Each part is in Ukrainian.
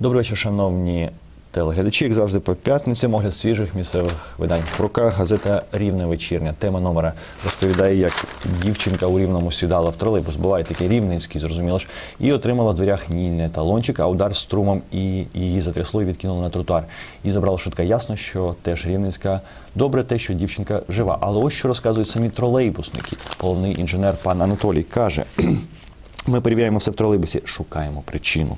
Добрий вечір, шановні телеглядачі. Як завжди, по п'ятницям огляд свіжих місцевих видань. В руках газета Рівне вечірня. Тема номера розповідає, як дівчинка у рівному сідала в тролейбус. Буває такий рівненський, зрозуміло ж, і отримала в дверях ні не талончик, а удар струмом і її затрясло і відкинуло на тротуар. І забрала швидка. Ясно, що теж рівненська. Добре те, що дівчинка жива. Але ось що розказують самі тролейбусники. Головний інженер пан Анатолій каже. Ми перевіряємо все в тролейбусі, шукаємо причину.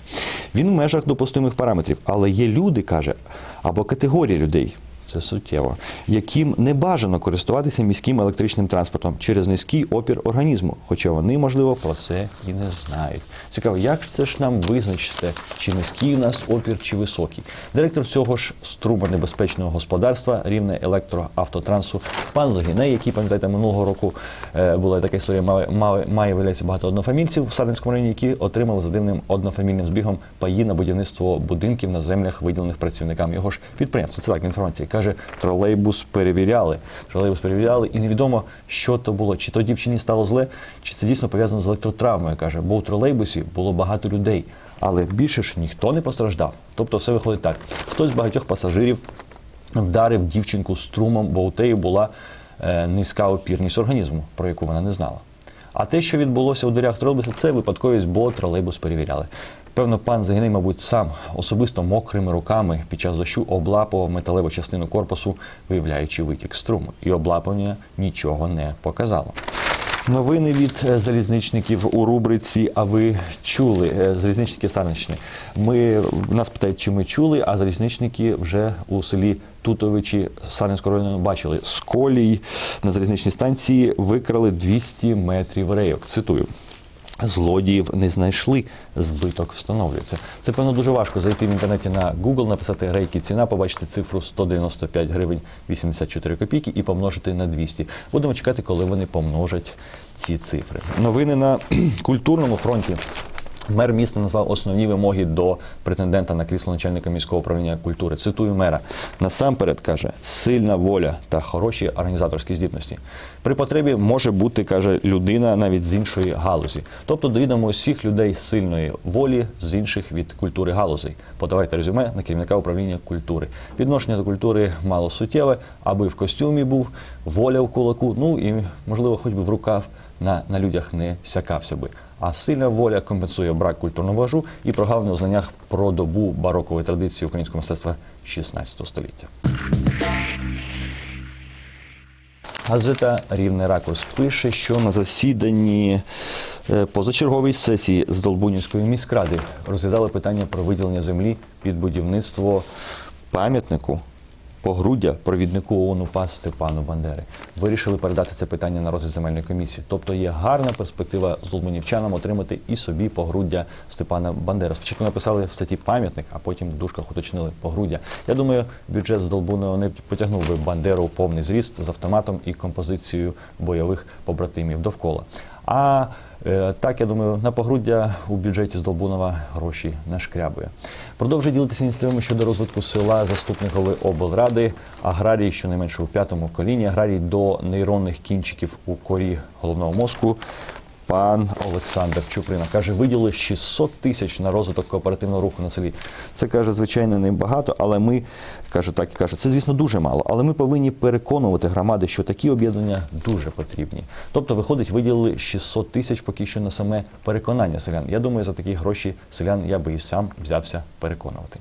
Він в межах допустимих параметрів, але є люди, каже, або категорія людей. Це суттєво, яким не бажано користуватися міським електричним транспортом через низький опір організму, хоча вони, можливо, про це і не знають. Цікаво, як це ж нам визначити, чи низький у нас опір, чи високий. Директор цього ж струмонебезпечного господарства рівне електроавтотрансу пан Загіней, який, пам'ятаєте, минулого року е, була така історія, має, має, має виявляється багато однофамільців в Сарненському районі, які отримали за дивним однофамільним збігом паї на будівництво будинків на землях, виділених працівникам його ж підприємства. Це так інформація. Каже, тролейбус перевіряли. Тролейбус перевіряли, і невідомо, що то було. Чи то дівчині стало зле, чи це дійсно пов'язано з електротравмою. Каже, бо у тролейбусі було багато людей, але більше ж ніхто не постраждав. Тобто, все виходить так: хтось з багатьох пасажирів вдарив дівчинку струмом, бо у теї була е, низька опірність організму, про яку вона не знала. А те, що відбулося у дверях тролейбуса, це випадковість, бо тролейбус перевіряли. Певно, пан Загиней, мабуть, сам особисто мокрими руками під час дощу облапував металеву частину корпусу, виявляючи витік струму. І облапування нічого не показало. Новини від е, залізничників у рубриці. А ви чули Е, залізничники Сарничні? Ми нас питають, чи ми чули, а залізничники вже у селі Тутовичі Сарненського району бачили з колій на залізничній станції викрали 200 метрів рейок. Цитую. Злодіїв не знайшли, збиток встановлюється. Це певно дуже важко зайти в інтернеті на Google, написати рейки ціна, побачити цифру 195 гривень 84 копійки і помножити на 200. Будемо чекати, коли вони помножать ці цифри. Новини на культурному фронті. Мер міста назвав основні вимоги до претендента на крісло начальника міського управління культури. Цитую мера. Насамперед каже, сильна воля та хороші організаторські здібності. При потребі може бути, каже, людина навіть з іншої галузі. Тобто доїдемо усіх людей сильної волі з інших від культури галузей. Подавайте резюме на керівника управління культури. Відношення до культури мало суттєве, аби в костюмі був, воля в кулаку, ну і можливо, хоч би в рукав на, на людях не сякався би. А сильна воля компенсує брак культурного важу і прогалини у знаннях про добу барокової традиції українського мистецтва 16 століття. Газета Рівний ракурс пише, що на засіданні е, позачергової сесії з Долбунівської міськради розглядали питання про виділення землі під будівництво пам'ятнику погруддя провіднику ООН УПА Степану Бандери. Вирішили передати це питання на розгляд земельної комісії. Тобто є гарна перспектива золбунівчанам отримати і собі погруддя Степана Бандери. Спочатку написали в статті пам'ятник, а потім в дужках уточнили погруддя. Я думаю, бюджет з Долбуного не потягнув би Бандеру повний зріст з автоматом і композицією бойових побратимів довкола. А е, так, я думаю, на погруддя у бюджеті з Долбунова гроші не шкрябує. Продовжує ділитися ініціативами щодо розвитку села заступник голови облради, аграрії, щонайменше у п'ятому коліні, аграрії до нейронних кінчиків у корі головного мозку. Пан Олександр Чуприна каже, виділили 600 тисяч на розвиток кооперативного руху на селі. Це каже, звичайно, небагато, але ми каже, так і каже, це звісно дуже мало. Але ми повинні переконувати громади, що такі об'єднання дуже потрібні. Тобто, виходить, виділили 600 тисяч поки що на саме переконання селян. Я думаю, за такі гроші селян я би і сам взявся переконувати.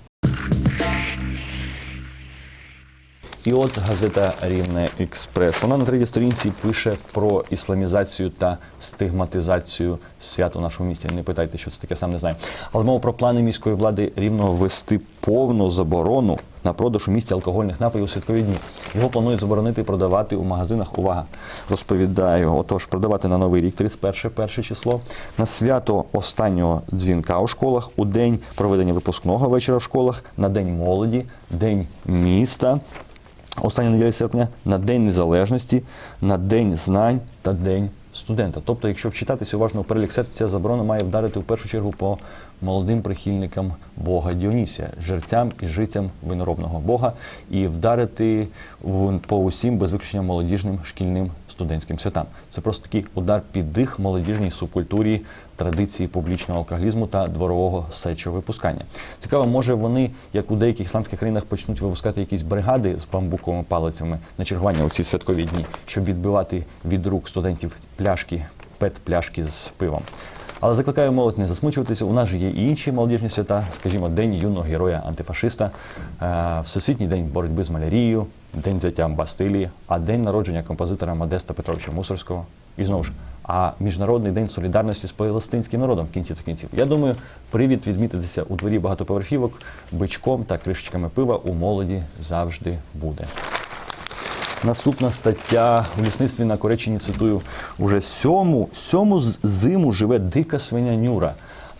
І от газета Рівне Експрес. Вона на третій сторінці пише про ісламізацію та стигматизацію свят у нашому місті. Не питайте, що це таке, сам не знаю. Але мова про плани міської влади рівного ввести повну заборону на продаж у місті алкогольних напоїв у святкові дні. Його планують заборонити продавати у магазинах. Увага! Розповідаю. Отож, продавати на новий рік 31 перше число, на свято останнього дзвінка у школах, у день проведення випускного вечора в школах, на день молоді, день міста. Остання неділя серпня на День Незалежності, на День знань та День студента. Тобто, якщо вчитатися уважно у перелік свят, ця заборона має вдарити в першу чергу по молодим прихильникам Бога Діонісія, жерцям і жицям виноробного Бога, і вдарити в- по усім без виключення молодіжним шкільним студентським святам. Це просто такий удар під дих молодіжній субкультурі традиції публічного алкоголізму та дворового сечовипускання. Цікаво, може вони, як у деяких ісламських країнах, почнуть випускати якісь бригади з бамбуковими палицями на чергування у ці святкові дні, щоб відбивати від рук студентів пляшки, пет-пляшки з пивом. Але закликаю молодь не засмучуватися. У нас же є і інші молодіжні свята, скажімо, День юного героя антифашиста, е, Всесвітній день боротьби з малярією, День взяття Бастилії, а день народження композитора Модеста Петровича Мусорського. І знову ж, а Міжнародний день солідарності з палестинським народом в кінці до кінців. Я думаю, привід відмітитися у дворі багатоповерхівок бичком та кришечками пива у молоді завжди буде. Наступна стаття у лісництві на Коречині цитую: уже сьому, сьому зиму живе дика свиня Нюра,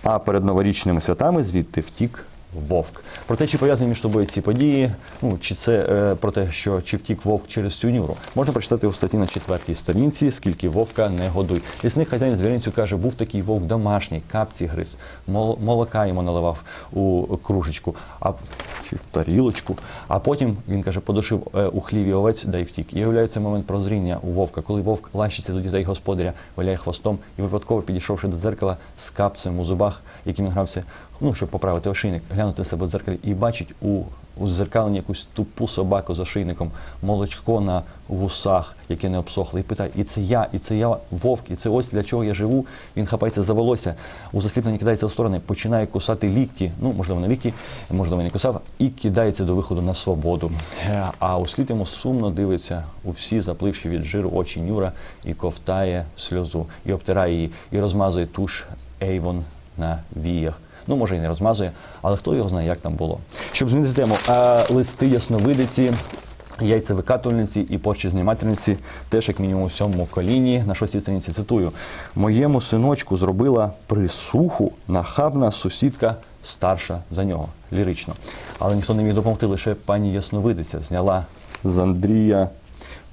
а перед новорічними святами звідти втік вовк. Про те, чи пов'язані між собою ці події, ну чи це е, про те, що чи втік вовк через цю нюру, можна прочитати у статті на четвертій сторінці, скільки вовка не годуй. Лісник хазяїн звіринцю каже, був такий вовк домашній, капці гриз, мол- молока йому наливав у кружечку, а чи в тарілочку. А потім він каже, подушив е, у хліві овець, да й втік. І являється момент прозріння у вовка, коли вовк лащиться до дітей господаря, валяє хвостом і випадково підійшовши до дзеркала з капцем у зубах, яким він грався, ну щоб поправити ошийник, глянути себе в дзеркалі і бачить у у зеркаленні якусь тупу собаку з ошийником, молочко на вусах, яке не обсохло, і питає, і це я, і це я вовк, і це ось для чого я живу. Він хапається за волосся, у засліпленні кидається в сторони, починає кусати лікті, ну можливо, не лікті, можливо, не кусав, і кидається до виходу на свободу. Е, А услід йому сумно дивиться у всі запливші від жиру очі Нюра і ковтає сльозу, і обтирає її, і розмазує туш Ейвон на віях. Ну, може, і не розмазує, але хто його знає, як там було. Щоб змінити тему, а листи ясновидиці, яйцевикатувальниці і почезнімательниці теж як мінімум у сьомому коліні на шостій сторінці цитую: моєму синочку зробила присуху нахабна сусідка старша за нього, лірично. Але ніхто не міг допомогти, лише пані ясновидиця зняла з Андрія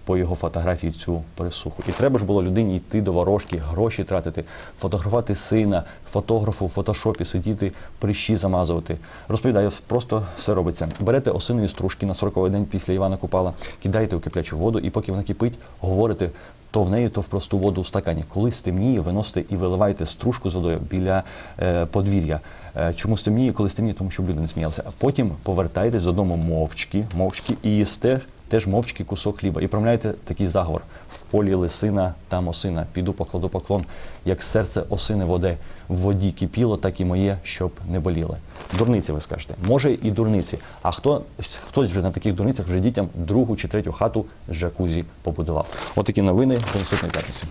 по його фотографії цю присуху. І треба ж було людині йти до ворожки, гроші тратити, фотографувати сина, фотографу в фотошопі сидіти, прищі замазувати. Розповідаю, просто все робиться. Берете осинові стружки на 40-й день після Івана Купала, кидаєте у киплячу воду, і поки вона кипить, говорите. То в неї, то в просту воду у стакані. Коли стемніє, виносите і виливаєте стружку з водою біля е, подвір'я. Е, чому стемніє? Коли стемніє, тому що люди не сміялися. А потім повертаєтесь додому мовчки, мовчки і їсте теж мовчки кусок хліба. І промовляєте такий заговор: в полі лисина, там осина, піду покладу поклон, як серце осини воде в воді кипіло, так і моє, щоб не боліло. Дурниці, ви скажете. Може і дурниці. А хто хтось вже на таких дурницях вже дітям другу чи третю хату з джакузі побудував. Отакі новини до наступної п'ятниці.